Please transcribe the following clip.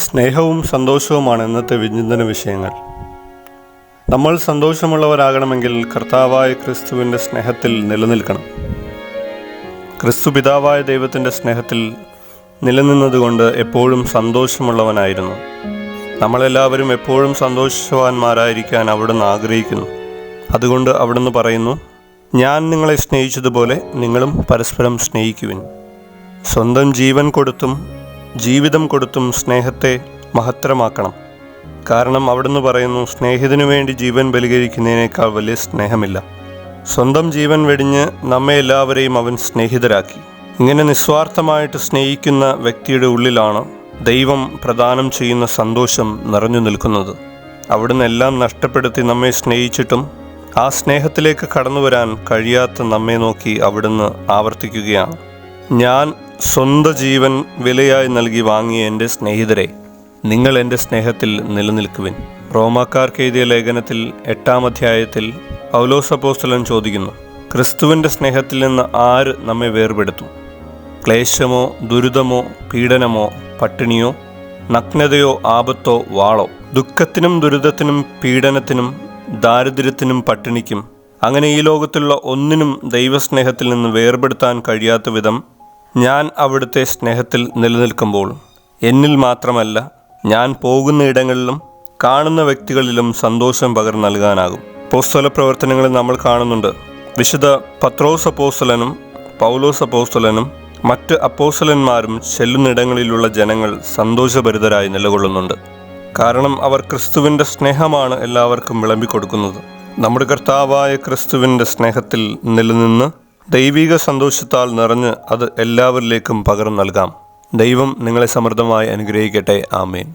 സ്നേഹവും സന്തോഷവുമാണ് ഇന്നത്തെ വിചിന്തന വിഷയങ്ങൾ. നമ്മൾ സന്തോഷമുള്ളവരാകണമെങ്കിൽ കർത്താവായ ക്രിസ്തുവിന്റെ സ്നേഹത്തിൽ നിലനിൽക്കണം. ക്രിസ്തു പിതാവായ ദൈവത്തിന്റെ സ്നേഹത്തിൽ നിലനിന്നതുകൊണ്ട് എപ്പോഴും സന്തോഷമുള്ളവനായിരുന്നു. നമ്മളെല്ലാവരും എപ്പോഴും സന്തോഷവാന്മാരായിരിക്കാൻ അവിടുന്ന് ആഗ്രഹിക്കുന്നു. അതുകൊണ്ട് അവിടുന്ന് പറയുന്നു ഞാൻ നിങ്ങളെ സ്നേഹിച്ചതുപോലെ നിങ്ങളും പരസ്പരം സ്നേഹിക്കുവിൻ. സ്വന്തം ജീവൻ കൊടുത്തും ജീവിതം കൊടുത്തും സ്നേഹത്തെ മഹത്തരമാക്കണം. കാരണം അവിടുന്ന് പറയുന്നു സ്നേഹിതനു വേണ്ടി ജീവൻ ബലികരിക്കുന്നതിനേക്കാൾ വലിയ സ്നേഹമില്ല. സ്വന്തം ജീവൻ വെടിഞ്ഞ് നമ്മെ എല്ലാവരെയും അവൻ സ്നേഹിതരാക്കി. ഇങ്ങനെ നിസ്വാർത്ഥമായിട്ട് സ്നേഹിക്കുന്ന വ്യക്തിയുടെ ഉള്ളിലാണ് ദൈവം പ്രദാനം ചെയ്യുന്ന സന്തോഷം നിറഞ്ഞു നിൽക്കുന്നത്. അവിടുന്ന് എല്ലാം നഷ്ടപ്പെടുത്തി നമ്മെ സ്നേഹിച്ചിട്ടും ആ സ്നേഹത്തിലേക്ക് കടന്നു വരാൻ കഴിയാത്ത നമ്മെ നോക്കി അവിടുന്ന് ആവർത്തിക്കുകയാണ്. ഞാൻ സ്വന്തം ജീവൻ വിലയായി നൽകി വാങ്ങിയ എന്റെ സ്നേഹിതരെ നിങ്ങൾ എന്റെ സ്നേഹത്തിൽ നിലനിൽക്കുവിൻ. റോമാക്കാർക്ക് എഴുതിയ ലേഖനത്തിൽ എട്ടാം അധ്യായത്തിൽ പൗലോസപ്പോസ്തലൻ ചോദിക്കുന്നു ക്രിസ്തുവിന്റെ സ്നേഹത്തിൽ നിന്ന് ആര് നമ്മെ വേർപെടുത്തും? ക്ലേശമോ ദുരിതമോ പീഡനമോ പട്ടിണിയോ നഗ്നതയോ ആപത്തോ വാളോ? ദുഃഖത്തിനും ദുരിതത്തിനും പീഡനത്തിനും ദാരിദ്ര്യത്തിനും പട്ടിണിക്കും അങ്ങനെ ഈ ലോകത്തുള്ള ഒന്നിനും ദൈവസ്നേഹത്തിൽ നിന്ന് വേർപെടുത്താൻ കഴിയാത്ത വിധം ഞാൻ അവിടുത്തെ സ്നേഹത്തിൽ നിലനിൽക്കുമ്പോൾ എന്നിൽ മാത്രമല്ല ഞാൻ പോകുന്ന ഇടങ്ങളിലും കാണുന്ന വ്യക്തികളിലും സന്തോഷം പകർന്നു നൽകാനാകും. പോസ്തല പ്രവർത്തനങ്ങളിൽ നമ്മൾ കാണുന്നുണ്ട്. വിശുദ്ധ പത്രോസ് അപ്പോസ്തലനും പൗലോസ് അപ്പോസ്തലനും മറ്റ് അപ്പോസ്തലന്മാരും ചെല്ലുന്നിടങ്ങളിലുള്ള ജനങ്ങൾ സന്തോഷഭരിതരായി നിലകൊള്ളുന്നുണ്ട്. കാരണം അവർ ക്രിസ്തുവിന്റെ സ്നേഹമാണ് എല്ലാവർക്കും വിളമ്പിക്കൊടുക്കുന്നത്. നമ്മുടെ കർത്താവായ ക്രിസ്തുവിന്റെ സ്നേഹത്തിൽ നിലനിന്ന് ദൈവിക സന്തോഷത്താൽ നിറഞ്ഞ് അത് എല്ലാവരിലേക്കും പകർന്നു നൽകാം. ദൈവം നിങ്ങളെ സമൃദ്ധമായി അനുഗ്രഹിക്കട്ടെ. ആമേൻ.